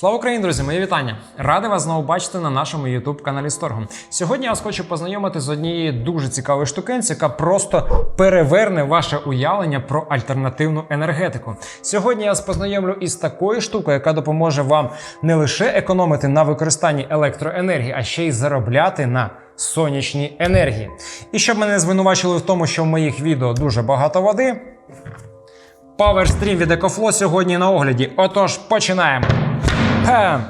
Слава Україні, друзі! Мої вітання! Радий вас знову бачити на нашому youtube каналі Сторгом. Сьогодні я вас хочу познайомити з однією дуже цікавою штукенці, яка просто переверне ваше уявлення про альтернативну енергетику. Сьогодні я вас познайомлю із такою штукою, яка допоможе вам не лише економити на використанні електроенергії, а ще й заробляти на сонячній енергії. І щоб мене звинувачили в тому, що в моїх відео дуже багато води. PowerStream від EcoFlow сьогодні на огляді. Отож, починаємо. Хе.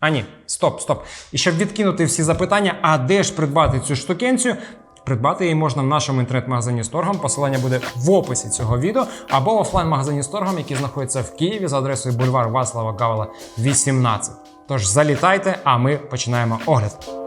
А ні, стоп, стоп. І щоб відкинути всі запитання, а де ж придбати цю штукенцію? Придбати її можна в нашому інтернет-магазині Сторгом. Посилання буде в описі цього відео або в офлайн-магазині Сторгом, який знаходиться в Києві за адресою бульвар Васлава Гавела, 18. Тож залітайте, а ми починаємо огляд.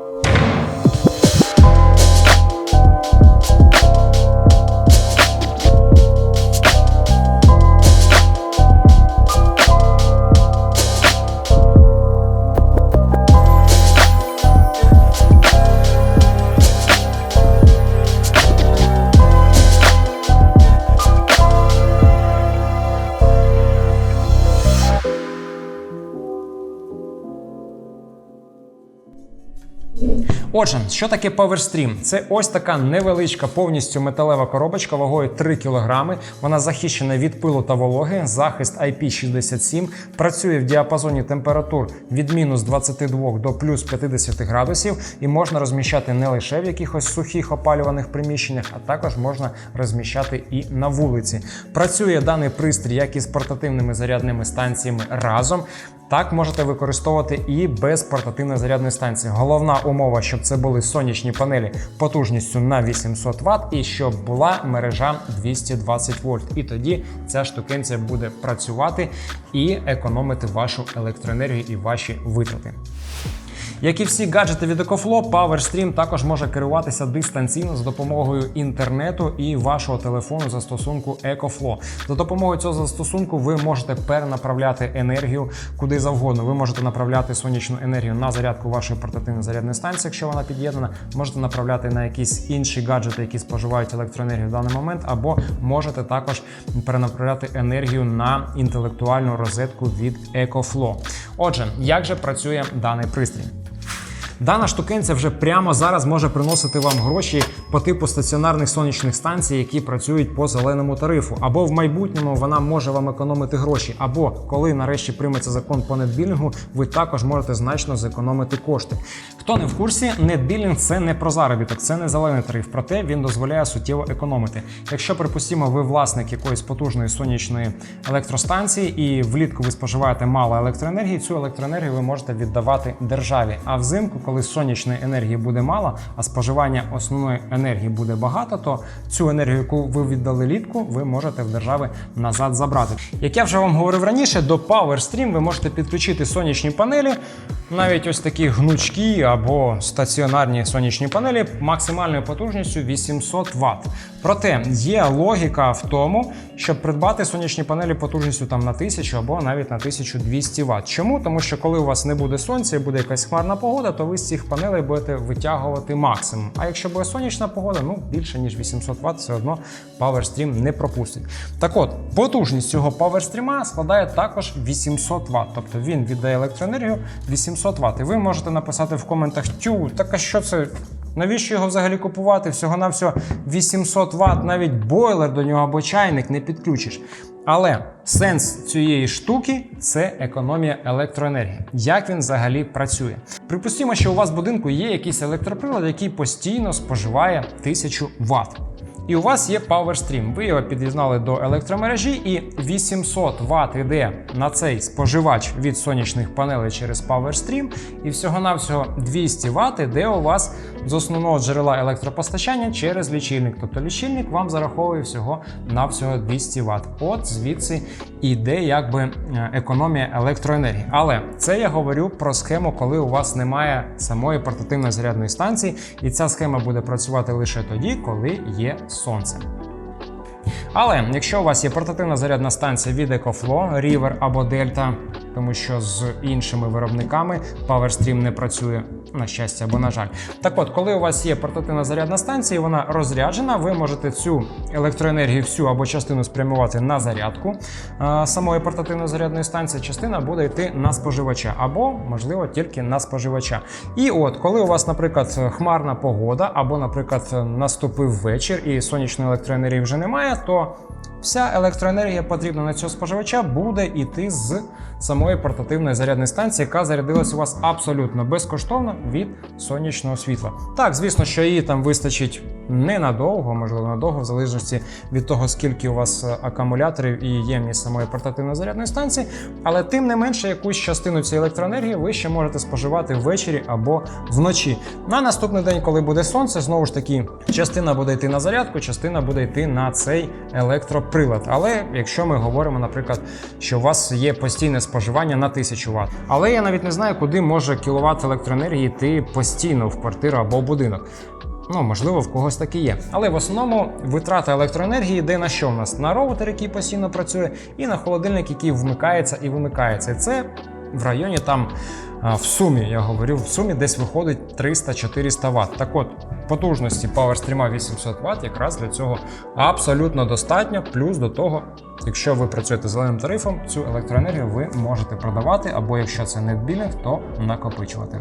Отже, що таке PowerStream? Це ось така невеличка повністю металева коробочка вагою 3 кг. Вона захищена від пилу та вологи, захист IP67, працює в діапазоні температур від мінус 22 до плюс 50 градусів, і можна розміщати не лише в якихось сухих опалюваних приміщеннях, а також можна розміщати і на вулиці. Працює даний пристрій як із портативними зарядними станціями разом. Так можете використовувати і без портативної зарядної станції. Головна умова, щоб це були сонячні панелі потужністю на 800 Вт і щоб була мережа 220 вольт. І тоді ця штукенція буде працювати і економити вашу електроенергію і ваші витрати. Як і всі гаджети від EcoFlow, PowerStream також може керуватися дистанційно за допомогою інтернету і вашого телефону застосунку EcoFlow. За допомогою цього застосунку ви можете перенаправляти енергію куди завгодно. Ви можете направляти сонячну енергію на зарядку вашої портативної зарядної станції, якщо вона під'єднана. Можете направляти на якісь інші гаджети, які споживають електроенергію в даний момент, або можете також перенаправляти енергію на інтелектуальну розетку від EcoFlow. Отже, як же працює даний пристрій? Дана штукенця вже прямо зараз може приносити вам гроші по типу стаціонарних сонячних станцій, які працюють по зеленому тарифу. Або в майбутньому вона може вам економити гроші. Або коли нарешті прийметься закон по нетбілінгу, ви також можете значно зекономити кошти. Хто не в курсі, нетбілінг це не про заробіток, це не зелений тариф. Проте він дозволяє суттєво економити. Якщо, припустимо, ви власник якоїсь потужної сонячної електростанції і влітку ви споживаєте мало електроенергії, цю електроенергію ви можете віддавати державі. А взимку, коли сонячної енергії буде мало, а споживання основної енергії буде багато, то цю енергію, яку ви віддали літку, ви можете в держави назад забрати. Як я вже вам говорив раніше, до PowerStream ви можете підключити сонячні панелі, навіть ось такі гнучкі або стаціонарні сонячні панелі максимальною потужністю 800 Вт. Проте є логіка в тому, щоб придбати сонячні панелі потужністю там на 1000 або навіть на 1200 Вт. Чому? Тому що коли у вас не буде сонця і буде якась хмарна погода, то ви з цих панелей будете витягувати максимум. А якщо буде сонячна погода, ну більше ніж 800 Вт, все одно PowerStream не пропустить. Так от, потужність цього PowerStream складає також 800 Вт, тобто він віддає електроенергію 800 Вт. І ви можете написати в коментах: тю, так а що це? Навіщо його взагалі купувати? Всього на всього 800 Вт, навіть бойлер до нього або чайник не підключиш. Але сенс цієї штуки це економія електроенергії. Як він взагалі працює? Припустимо, що у вас в будинку є якийсь електроприлад, який постійно споживає 1000 Вт. І у вас є PowerStream. Ви його під'єднали до електромережі, і 800 Вт йде на цей споживач від сонячних панелей через PowerStream, і всього-навсього 200 Вт йде у вас з основного джерела електропостачання через лічильник. Тобто лічильник вам зараховує всього на всього 200 Вт. От звідси іде якби е, економія електроенергії. Але це я говорю про схему, коли у вас немає самої портативної зарядної станції, і ця схема буде працювати лише тоді, коли є сонце. Але якщо у вас є портативна зарядна станція від EcoFlow, River або Delta, тому що з іншими виробниками PowerStream не працює, на щастя або на жаль. Так от, коли у вас є портативна зарядна станція, і вона розряджена, ви можете цю електроенергію всю або частину спрямувати на зарядку самої портативної зарядної станції, частина буде йти на споживача, або, можливо, тільки на споживача. І от, коли у вас, наприклад, хмарна погода, або, наприклад, наступив вечір і сонячної електроенергії вже немає, то Бо Вся електроенергія потрібна на цього споживача буде йти з самої портативної зарядної станції, яка зарядилась у вас абсолютно безкоштовно від сонячного світла. Так, звісно, що її там вистачить ненадовго, можливо, надовго, в залежності від того, скільки у вас е, акумуляторів і ємність самої портативної зарядної станції. Але тим не менше, якусь частину цієї електроенергії ви ще можете споживати ввечері або вночі. На наступний день, коли буде сонце, знову ж таки, частина буде йти на зарядку, частина буде йти на цей електроприлад. Але якщо ми говоримо, наприклад, що у вас є постійне споживання на 1000 Вт. Але я навіть не знаю, куди може кіловат електроенергії йти постійно в квартиру або в будинок. Ну, можливо, в когось таки є. Але в основному витрата електроенергії йде на що в нас? На роутер, який постійно працює, і на холодильник, який вмикається і вимикається. І це в районі там в сумі, я говорю, в сумі десь виходить 300-400 Вт. Так от, потужності PowerStream 800 Вт якраз для цього абсолютно достатньо. Плюс до того, якщо ви працюєте зеленим тарифом, цю електроенергію ви можете продавати, або якщо це не білінг, то накопичувати.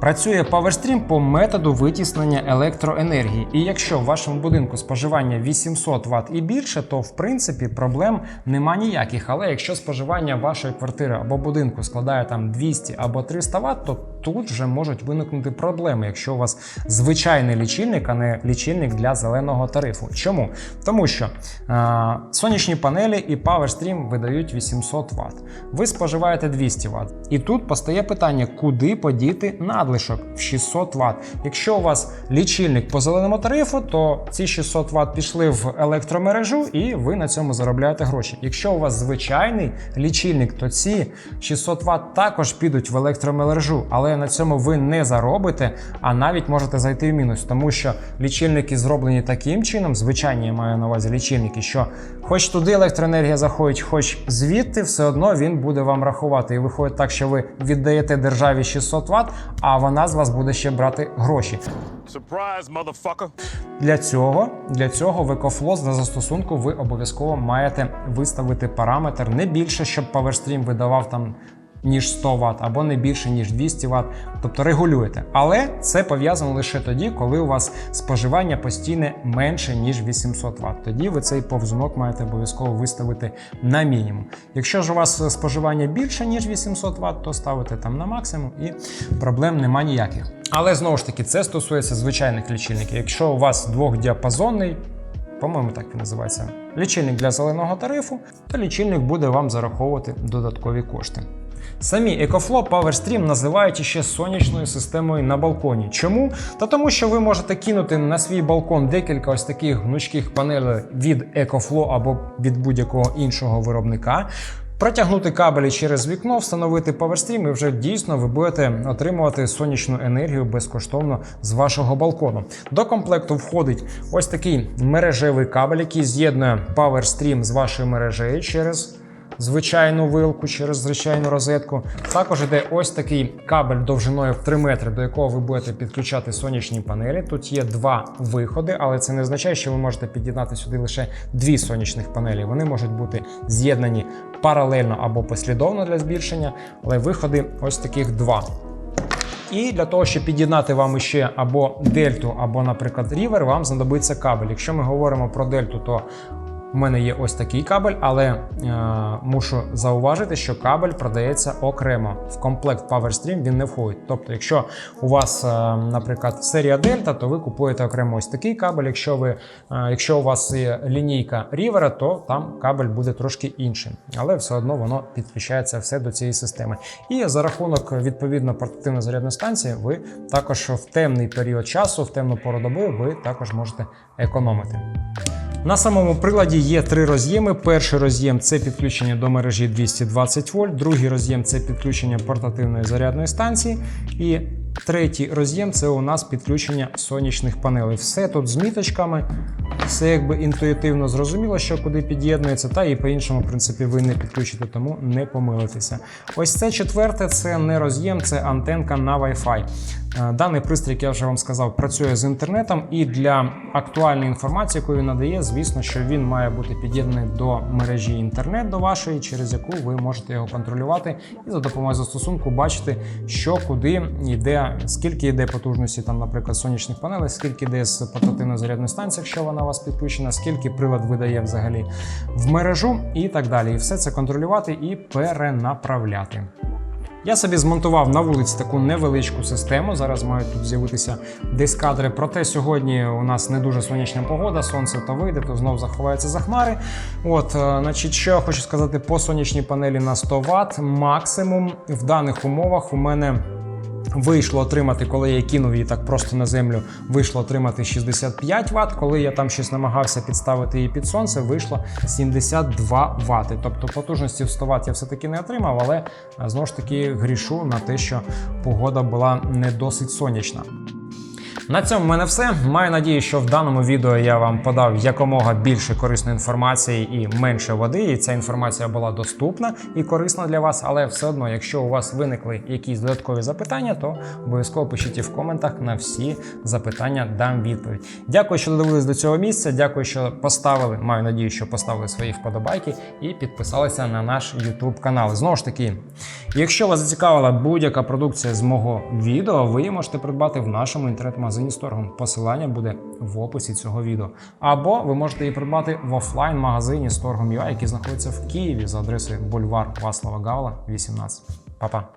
Працює PowerStream по методу витіснення електроенергії. І якщо в вашому будинку споживання 800 Вт і більше, то в принципі проблем нема ніяких. Але якщо споживання вашої квартири або будинку складає там 200 або 300 Вт, то тут вже можуть виникнути проблеми, якщо у вас звичайний лічильник, а не лічильник для зеленого тарифу. Чому? Тому що е, сонячні панелі і PowerStream видають 800 Вт. Ви споживаєте 200 Вт. І тут постає питання, куди подіти надлишок в 600 Вт. Якщо у вас лічильник по зеленому тарифу, то ці 600 Вт пішли в електромережу і ви на цьому заробляєте гроші. Якщо у вас звичайний лічильник, то ці 600 Вт також підуть в електромережу, але на цьому ви не заробите, а навіть можете зайти в мінус, тому що лічильники зроблені таким чином, звичайні я маю на увазі лічильники, що хоч туди електроенергія заходить, хоч звідти, все одно він буде вам рахувати. І виходить так, що ви віддаєте державі 600 Вт, а вона з вас буде ще брати гроші. Surprise. Для цього, для цього в EcoFlow за застосунку ви обов'язково маєте виставити параметр не більше, щоб PowerStream видавав там ніж 100 Вт або не більше ніж 200 Вт, тобто регулюєте. Але це пов'язано лише тоді, коли у вас споживання постійне менше ніж 800 Вт. Тоді ви цей повзунок маєте обов'язково виставити на мінімум. Якщо ж у вас споживання більше ніж 800 Вт, то ставите там на максимум і проблем нема ніяких. Але знову ж таки, це стосується звичайних лічильників. Якщо у вас двохдіапазонний, по-моєму, так він називається, лічильник для зеленого тарифу, то лічильник буде вам зараховувати додаткові кошти. Самі EcoFlow PowerStream називають ще сонячною системою на балконі. Чому? Та тому, що ви можете кинути на свій балкон декілька ось таких гнучких панелей від EcoFlow або від будь-якого іншого виробника. Протягнути кабелі через вікно, встановити PowerStream і вже дійсно ви будете отримувати сонячну енергію безкоштовно з вашого балкону. До комплекту входить ось такий мережевий кабель, який з'єднує PowerStream з вашою мережею через звичайну вилку, через звичайну розетку. Також йде ось такий кабель довжиною в 3 метри, до якого ви будете підключати сонячні панелі. Тут є два виходи, але це не означає, що ви можете під'єднати сюди лише дві сонячних панелі. Вони можуть бути з'єднані паралельно або послідовно для збільшення, але виходи ось таких два. І для того, щоб під'єднати вам ще або дельту, або, наприклад, рівер, вам знадобиться кабель. Якщо ми говоримо про дельту, то у мене є ось такий кабель, але е, мушу зауважити, що кабель продається окремо. В комплект PowerStream він не входить. Тобто, якщо у вас, е, наприклад, серія Дельта, то ви купуєте окремо ось такий кабель. Якщо ви, е, якщо у вас є лінійка рівера, то там кабель буде трошки іншим. Але все одно воно підключається все до цієї системи. І за рахунок відповідно портативної зарядної станції, ви також в темний період часу, в темну пору доби, ви також можете економити. На самому приладі є три роз'єми. Перший роз'єм це підключення до мережі 220 вольт, другий роз'єм це підключення портативної зарядної станції. І третій роз'єм це у нас підключення сонячних панелей. Все тут з міточками, все якби інтуїтивно зрозуміло, що куди під'єднується, та і по-іншому, в принципі, ви не підключите, тому не помилитеся. Ось це четверте це не роз'єм, це антенка на Wi-Fi. Е, Даний пристрій, як я вже вам сказав, працює з інтернетом, і для актуальної інформації, яку він надає, звісно, що він має бути під'єднаний до мережі інтернет до вашої, через яку ви можете його контролювати і за допомогою застосунку бачити, що куди йде, скільки йде потужності, там, наприклад, сонячних панелей, скільки йде з портативної зарядної станції, якщо вона у вас підключена, скільки прилад видає взагалі в мережу і так далі. І все це контролювати і перенаправляти. Я собі змонтував на вулиці таку невеличку систему. Зараз мають тут з'явитися десь кадри. Проте сьогодні у нас не дуже сонячна погода, сонце то вийде, то знов заховається за хмари. От, е, значить, що я хочу сказати по сонячній панелі на 100 Вт. Максимум в даних умовах у мене. Вийшло отримати, коли я кинув її так просто на землю, вийшло отримати 65 Вт. Коли я там щось намагався підставити її під сонце, вийшло 72 Вт. Тобто потужності в 100 Вт я все-таки не отримав, але знову ж таки грішу на те, що погода була не досить сонячна. На цьому в мене все. Маю надію, що в даному відео я вам подав якомога більше корисної інформації і менше води. І ця інформація була доступна і корисна для вас. Але все одно, якщо у вас виникли якісь додаткові запитання, то обов'язково пишіть в коментах на всі запитання, дам відповідь. Дякую, що додивились до цього місця. Дякую, що поставили. Маю надію, що поставили свої вподобайки і підписалися на наш YouTube канал. Знову ж таки, якщо вас зацікавила будь-яка продукція з мого відео, ви її можете придбати в нашому інтернет-магазині Сторгом. Посилання буде в описі цього відео. Або ви можете її придбати в офлайн-магазині Сторгом.ua, який знаходиться в Києві за адресою бульвар Васлава Гавла, 18. Па-па!